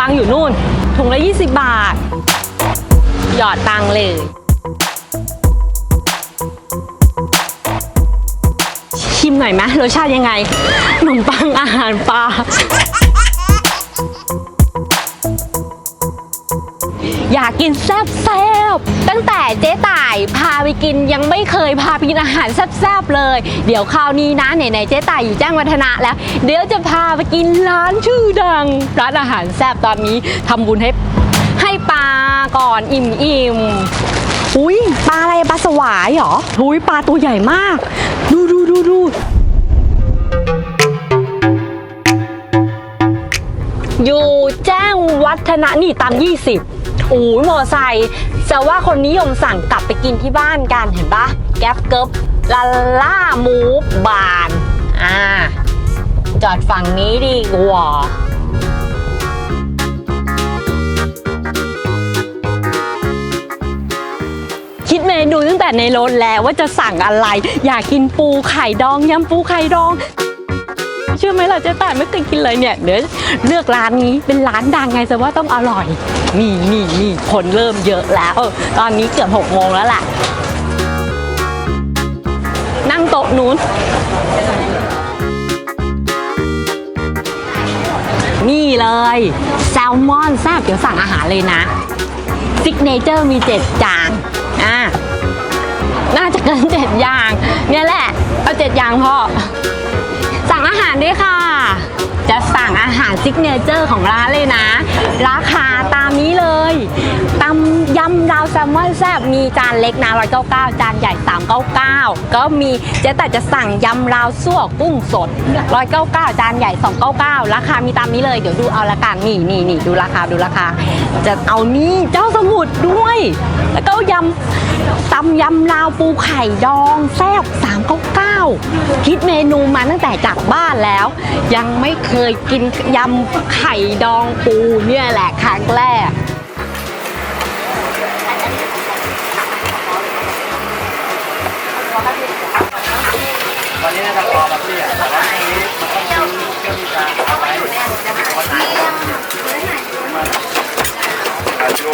ปังอยู่นู่น ถุงละ 20 บาท หยอดตังเลย ชิมหน่อยไหมรสชาติยังไงขนมปังอาหารปลา อยากกินแซ่บแซบตั้งแต่เจ๊ต่ายพาไปกินยังไม่เคยพาไปกินอาหารแซ่บๆเลย เดี๋ยวคราวนี้นะไหนๆเจ๊ต่ายอยู่แจ้งวัฒนะแล้ว เดี๋ยวจะพาไปกินร้านชื่อดัง ร้านอาหารแซ่บตอนนี้ทำบุญให้ให้ปลาก่อนอิ่มอิ่มๆอุ้ยปลาอะไรปลาสวายเหรออุ้ยปลาตัวใหญ่มาก ดูดูดูดู อยู่แจ้งวัฒนะนี่ตาม 20อู้ยมอไซค์แต่ว่าคนนิยมสั่งกลับไปกินที่บ้านกันเห็นปะแก๊ปเกิบลาล่ามูฟบานอ่าจอดฝั่งนี้ดีกว่าคิดเมนูตั้งแต่ในรถแล้วว่าจะสั่งอะไร อยากกินปูไข่ดองยำปูไข่ดอง เชื่อไหมล่ะเจ๊ต่ายไม่เคยกินเลยเนี่ยเดี๋ยวเลือกร้านนี้เป็นร้านดังไงแต่ว่าต้องอร่อยนี่นี่นี่คนเริ่มเยอะแล้ว ตอนนี้เกือบหกโมงแล้วล่ะ นั่งโต๊ะนู้นนี่เลย แซลมอนแซ่บเดี๋ยวสั่งอาหารเลยนะซิกเนเจอร์มีเจ็ดจานอ่าน่าจะเกินเจ็ดอย่าง เนี่ยแหละ เอาเจ็ดอย่างพ่อ งอาหารด้วยค่ะ จะสั่งอาหารซิกเนเจอร์ของร้านเลยนะ ราคาตามนี้เลยตำยำดาวแซลมอนแซบมีจานเล็กนะ199 จานใหญ่ 399 ก็มีเจ๊แต่จะสั่งยำราวซั่วกุ้งสด 199 จานใหญ่ 299 ราคามีตามนี้เลย เดี๋ยวดูเอาละกันนี่นี่นี่ดูราคาดูราคา จะเอานี่เจ้าสมุทรด้วย แล้วก็ยำ ตำยำลาวปูไข่ดองแซ่บ399 คิดเมนูมาตั้งแต่จากบ้านแล้ว ยังไม่เคยกินยำไข่ดองปูเนี่ยแหละครั้งแรกวันนี้น่าจะพอแบบเปลี่ยนแต่ว่าทีนี้มันต้องซื้อเครื่องมือการเอาไว้วันไหนมาดู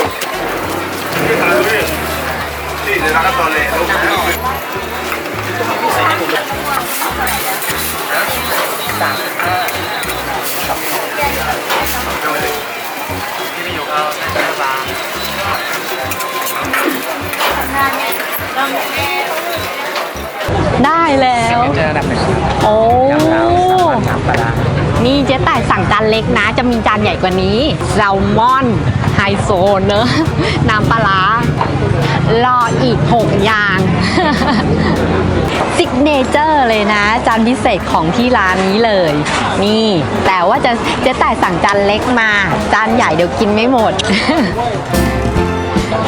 ดูดิ ยู่เขาในหน้าร้านได้แล้ว เจอแบบหนึ่งโอ้ ยำดาวสามวันน้ำปลาร้านี่เจ๊ต่ายสั่งจานเล็กนะ จะมีจานใหญ่กว่านี้แซลมอนไฮโซเนอะ น้ำปลาร้า รออีก 6 อย่าง ซิกเนเจอร์เลยนะ จานพิเศษของที่ร้านนี้เลย นี่ แต่ว่าจะเจ๊ต่สั่งจานเล็กมา จานใหญ่เดี๋ยวกินไม่หมด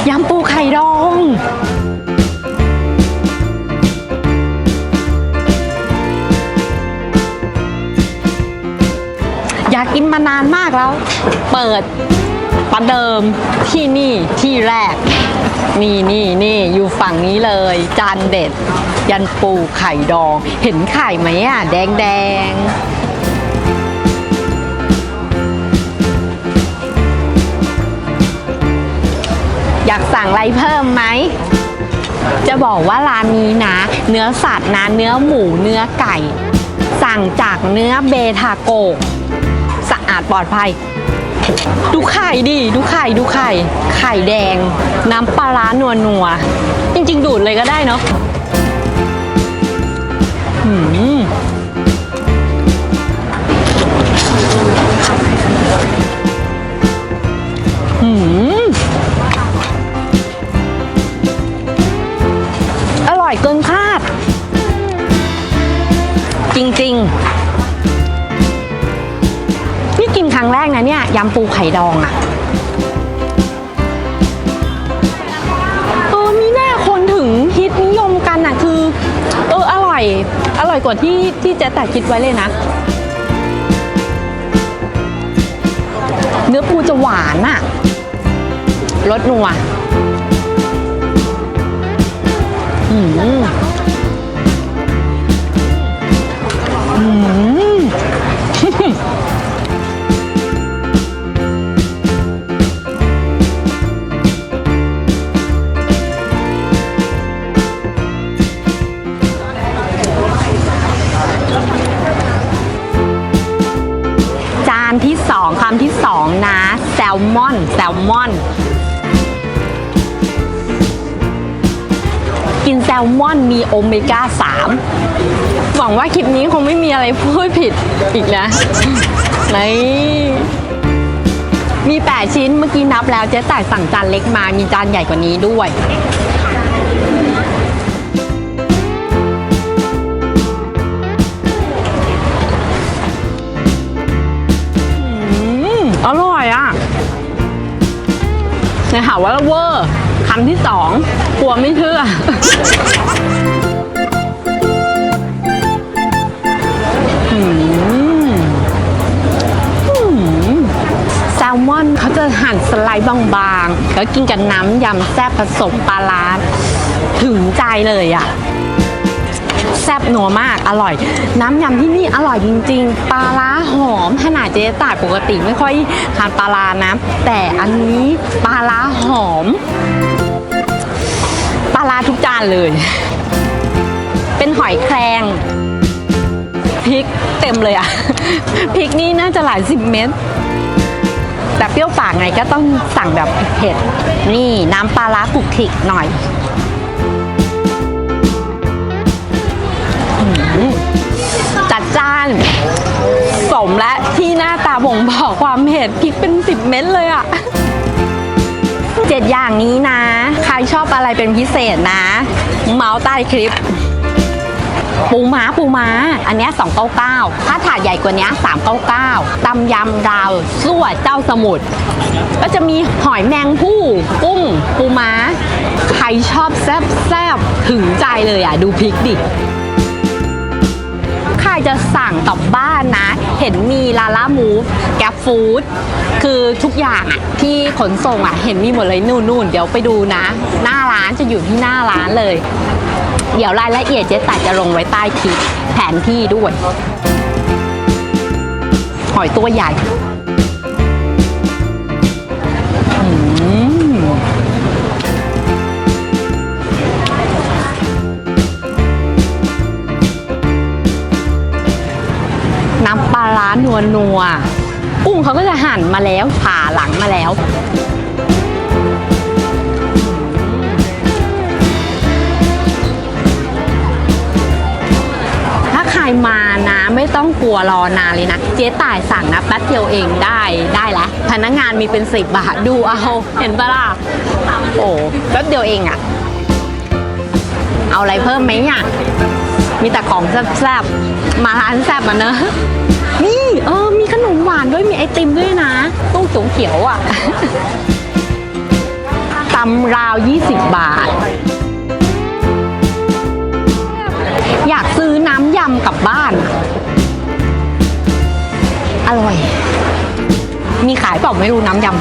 ยำปูไข่ดองอยากกินมานานมากแล้ว เปิด ประเดิมที่นี่ที่แรก นี่นี่นี่อยู่ฝั่งนี้เลย จานเด็ด ยันปูไข่ดอง เห็นไข่ไหมอะ แดงแดงอยากสั่งอะไรเพิ่มไหม จะบอกว่าร้านนี้นะ เนื้อสัตว์นะเนื้อหมูเนื้อไก่ สั่งจากเนื้อเบทาโก สะอาดปลอดภัย ดูไข่ดิ ดูไข่ ดูไข่ ไข่แดง น้ำปลาร้านัวนัว จริง ๆ ดูดเลยก็ได้เนาะหืมหืมอร่อยเกินคาด จริง ๆ รั้งแรกนะเนี่ยยำปูไข่ดองอะ่ะเออมีหน้าคนถึงฮิตนิยมกันอะคือ เอออร่อย อร่อยกว่าที่ที่เจ๊แต่คิดไว้เลยนะ เนื้อปูจะหวานอะ่ะรสนัวอืม ลมอนมีโอเมก้า 3 หวังว่าคลิปนี้คงไม่มีอะไรพูดผิดอีกนะไหนมี 8 ชิ้นเมื่อกี้นับแล้วเจ๊แต่สั่งจานเล็กมามีจานใหญ่กว่านี้ด้วย ในหาว่าเวอร์คำที่สองกลัวไม่เชื่อแซลมอนเขาจะหั่นสไลด์บางๆ แล้วกินกับน้ำยำแซ่บผสมปลาร้าถึงใจเลยอะ ซ่บนัวมากอร่อย น้ำยำที่นี่อร่อยจริง ๆ ปลาร้าหอมขนาดเจ๊ตาปกติไม่ค่อยทานปลาร้านะแต่อันนี้ปลาร้าหอม ปลาร้าทุกจานเลย เป็นหอยแครงพริกเต็มเลยอะพริกนี่น่าจะหลายสิบเม็ดแต่เปรี้ยวปากไงก็ต้องสั่งแบบเผ็ด นี่น้ำปลาร้าคลุกคลิกหน่อย จัดจ้าน สมและที่หน้าตาบ่งบอกความเผ็ดพริกเป็นสิบเม็ดเลยอะเจ็ดอย่างนี้นะ ใครชอบอะไรเป็นพิเศษนะ เมาส์ใต้คลิป ปูม้าปูม้า อันนี้ย299 ถ้าถาดใหญ่กว่านี้ย399ตำยำดาวสั่วเจ้าสมุทรก็จะมีหอยแมงผู้กุ้งปูม้า ใครชอบแซ่บแซบๆถึงใจเลยอะ ดูพริกดิ รจะสั่งกลับบ้านนะ เห็นมีลาล่ามูฟแกฟู้ดคือทุกอย่างอะที่ขนส่งอะเห็นมีหมดเลยนู่นนู่นเดี๋ยวไปดูนะ หน้าร้านจะอยู่ที่หน้าร้านเลย เดี๋ยวรายละเอียดเจ๊ต่ายจะลงไว้ใต้คลิปแผนที่ด้วย หอยตัวใหญ่ นัวๆกุ้งเขาก็จะหั่นมาแล้วผ่าหลังมาแล้วถ้าใครมานะไม่ต้องกลัวรอนานเลยนะ เจ๊ต่ายสั่งนะแป๊บเดียวเองได้ได้แล้วพนักงานมีเป็นสิบบาทดูเอาเห็นปะล่ะโอ้แป๊บเดียวเองอะเอาอะไรเพิ่มไหมอะมีแต่ของแซ่บๆมาร้านแซ่บอะเนอะ เออ มีขนมหวานด้วยมีไอติมด้วยนะ ตู้จุ๋งเขียวอะตำราว 20 บาท อยากซื้อน้ำยำกลับบ้าน อร่อย มีขายเปล่าไม่รู้น้ำยำ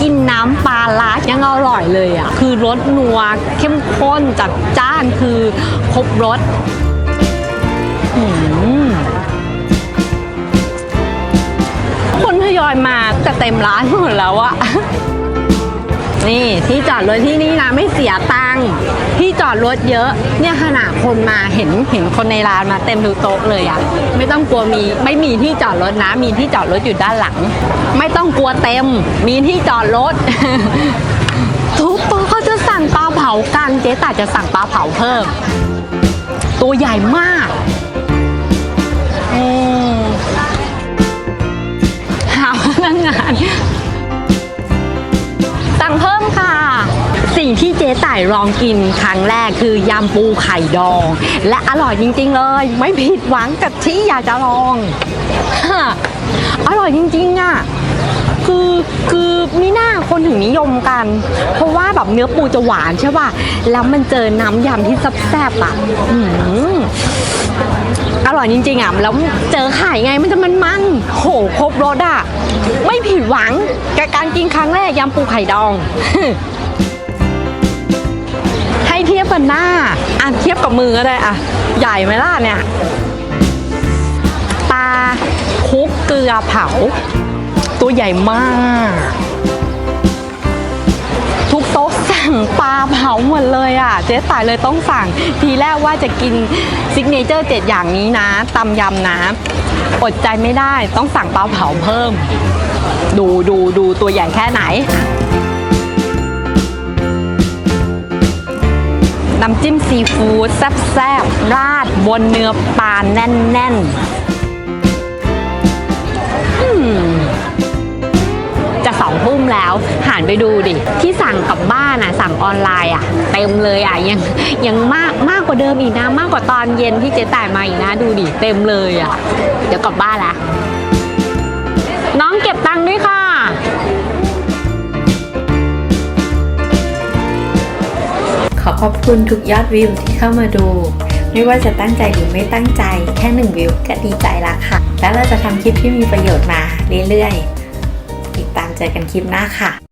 กินน้ำปลาล้ายังอร่อยเลยอะ คือรสนัวเข้มข้นจัดจ้านคือครบรส คนทยอยมาจะเต็มร้านหมดแล้วอะนี่ที่จอดรถที่นี่นะไม่เสียตังค์ที่จอดรถเยอะ เนี่ยขนาดคนมาเห็นเห็นคนในร้านมาเต็มทุกโต๊ะเลยอะไม่ต้องกลัวมีไม่มีที่จอดรถนะ มีที่จอดรถอยู่ด้านหลัง ไม่ต้องกลัวเต็ม มีที่จอดรถทุกโต๊ะเขาจะสั่งปลาเผากันเจ๊ต่าจะสั่งปลาเผาเพิ่ม ตัวใหญ่มาก อืมหาพนักงาน สั่งเพิ่มค่ะ สิ่งที่เจ๊ต่ายลองกินครั้งแรกคือยำปูไข่ดอง และอร่อยจริง ๆ เลย ไม่ผิดหวังกับที่อยากจะลองฮะอร่อยจริง ๆ อะ คือมีหน้าคนถึงนิยมกัน เพราะว่าแบบเนื้อปูจะหวานใช่ป่ะ แล้วมันเจอน้ำยำที่แซ่บๆอะอืมอร่อยจริงๆอะ แล้วเจอไข่ไงมันจะมันมันๆโหครบรสอะ ไม่ผิดหวังกับการกินครั้งแรกยำปูไข่ดองให้เทียบกันหน้า อะเทียบกับมือก็ได้อะ ใหญ่ไหมล่ะเนี่ย ปลาคุกเกลือเผา ตัวใหญ่มาก ทุกโต๊ะสั่งปลาเผาหมดเลยอะ เจ๊ตายเลยต้องสั่ง ทีแรกว่าจะกินซิกเนเจอร์เจ็ดอย่างนี้นะตำยำนะอดใจไม่ได้ต้องสั่งปลาเผาเพิ่ม ดูดูดูตัวใหญ่แค่ไหนน้ำจิ้มซีฟู้ดแซ่บๆ ราดบนเนื้อปลาแน่นๆ 2ทุ่มแล้วหันไปดูดิ ที่สั่งกลับบ้านอะสั่งออนไลน์อะเต็มเลยอะยังยังมากมากกว่าเดิมอีกนะ มากกว่าตอนเย็นที่เจ๊ต่ายมาอีกนะ ดูดิเต็มเลยอะ เดี๋ยวกลับบ้านละน้องเก็บตังค์ด้วยค่ะขอขอบคุณทุกยอดวิวที่เข้ามาดู ไม่ว่าจะตั้งใจหรือไม่ตั้งใจแค่หนึ่งวิวก็ดีใจละค่ะ แล้วเราจะทำคลิปที่มีประโยชน์มาเรื่อยๆ ตามเจอกันคลิปหน้าค่ะ